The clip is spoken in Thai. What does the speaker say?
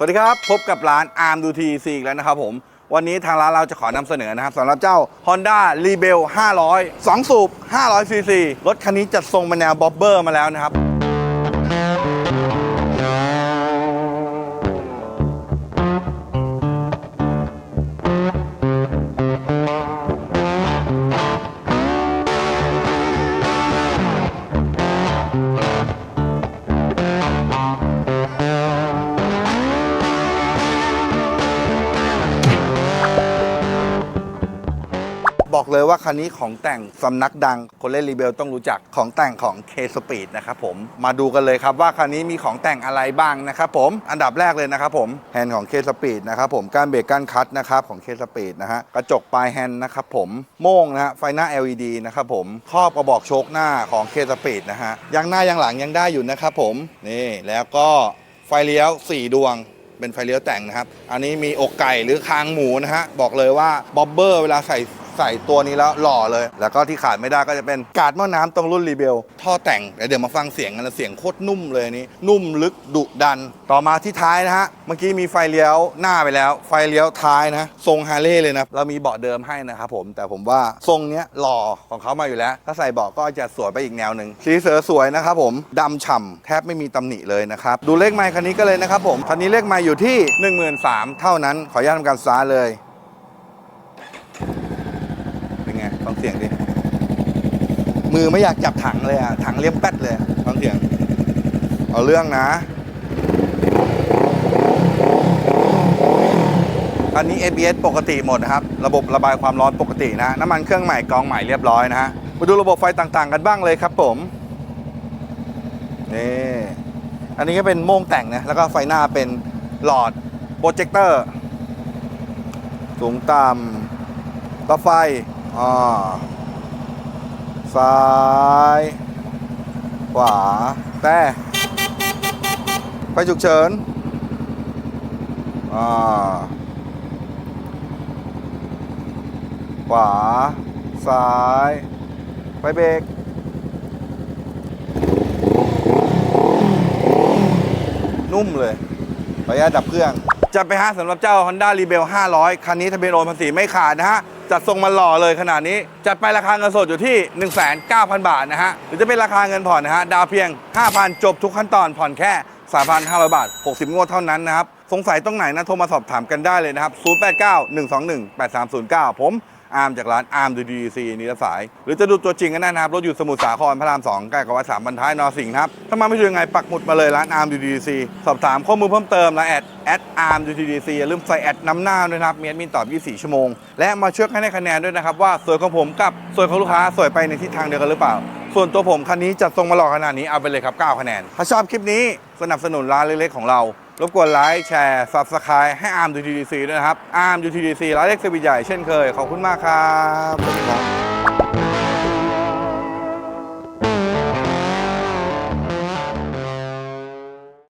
สวัสดีครับ พบกับร้านอาร์มดูทีซีอีกแล้วนะครับผม วันนี้ทางร้านเราจะขอนำเสนอนะครับสำหรับเจ้า Honda Rebel 500 2 สูบ500ซีซีรถคันนี้จัดทรงมาแนวบ๊อบเบอร์มาแล้วนะครับ บอกเลยว่าคันนี้ของแต่งสำนักดังคนเล่นรีเบลต้องรู้จักของแต่งของ K Speed นะครับผมมาดูกันเลยครับว่าคันนี้มีของแต่งอะไรบ้างนะครับผมอันดับแรกเลยนะครับผมแฮนด์ของ K Speed นะครับผมการเบรกการคัดนะครับของ K Speed นะฮะกระจกปลายแฮนด์นะครับผมโม่งนะฮะไฟหน้า LED นะครับผมครอบกระบอกโชคหน้าของ K Speed นะฮะยังหน้ายังหลังยังได้อยู่นะครับผมนี่แล้วก็ไฟเลี้ยว 4 ดวงเป็นไฟเลี้ยวแต่งนะครับ อันนี้มีอกไก่หรือคางหมูนะฮะ บอกเลยว่า บ๊อบเบอร์เวลาใส่ ใส่ตัวนี้แล้วหล่อเลย แล้วก็ที่ขาดไม่ได้ก็จะเป็นกาดหม้อน้ำตรงรุ่นรีเบลท่อแต่งเดี๋ยวมาฟังเสียงกันล้วเสียงโคตรนุ่มเลยนี้ นุ่มลึกดุดัน ต่อมาที่ท้ายนะฮะ เมื่อกี้มีไฟเลี้ยวหน้าไปแล้ว ไฟเลี้ยวท้ายนะ ทรงฮาร์เลย์เลยนะ เรามีเบาะเดิมให้นะครับผม แต่ผมว่าทรงเนี้ยหล่อของเขามาอยู่แล้ว ถ้าใส่เบาะก็จะสวยไปอีกแนวหนึ่งสีเสือสวยนะครับผมดำฉ่ำแทบไม่มีตำหนิเลยนะครับ ดูเลขไมค์คันนี้ก็เลยนะครับผม คันนี้เลขไมค์อยู่ที่ 13,000เท่านั้น ขออนุญาตทำการซ้าเลย เสียงดิ มือไม่อยากจับถังเลยอะ ถังเลี่ยมแป๊ดเลยฟังเสียง เอาเรื่องนะ อันนี้ ABS ปกติหมดนะครับ ระบบระบายความร้อนปกตินะ น้ำมันเครื่องใหม่กองใหม่เรียบร้อยนะฮะ มาดูระบบไฟต่างๆ กันบ้างเลยครับผม นี่ อันนี้ก็เป็นโม่งแต่งนะ แล้วก็ไฟหน้าเป็นหลอดโปรเจคเตอร์สูงต่ำต่อไฟ อ่าซ้าย ขวา แต่ไฟฉุกเฉิน อ่า ขวา ซ้าย ไฟเบรกนุ่มเลยขออนุญาตดับเครื่อง จะไปฮะสำหรับเจ้า Honda Rebel 500 คันนี้ทะเบียนโอนภาษีไม่ขาดนะฮะ จัดทรงมาหล่อเลยขนาดนี้ จัดไปราคาเงินสดอยู่ที่ 1,900 บาทนะฮะ หรือจะเป็นราคาเงินผ่อนนะฮะ ดาวเพียง 5,000 จบทุกขั้นตอนผ่อนแค่ 3,500 บาท 60 งวดเท่านั้นนะครับ สงสัยตรงไหนนะโทรมาสอบถามกันได้เลยนะครับ 089 121 8309 ผมอาร์มจากร้านอาร์มดูดีซีนิรสาย หรือจะดูตัวจริงกันได้นะครับ รถอยู่สมุทรสาครพระราม2ใกล้กับวัดสามบรรท้ายนอสิงห์ครับ ถ้ามาไม่ถูกยังไงปักหมุดมาเลยร้านอาร์มดูดีซีสอบถามข้อมูลเพิ่มเติมและแอดแอดอาร์มดูดีซีอย่าลืมใส่แอดนำหน้าด้วยนะครับมีแอดมินตอบ 24 ชั่วโมง และมาช่วยกันให้คะแนนด้วยนะครับว่าสวยของผมกับสวยของลูกค้าสวยไปในทิศทางเดียวกันหรือเปล่า ส่วนตัวผมคันนี้จัดทรงมาหล่อขนาดนี้เอาไปเลยครับ9คะแนนถ้าชอบคลิปนี้สนับสนุนร้านเล็กๆของเรา รบกวนไลค์แชร์ Subscribe ให้อาร์มดูทีดีซีด้วยนะครับอาร์มดูทีดีซีร้านเล็กสวิใหญ่เช่นเคย ขอบคุณมากครับ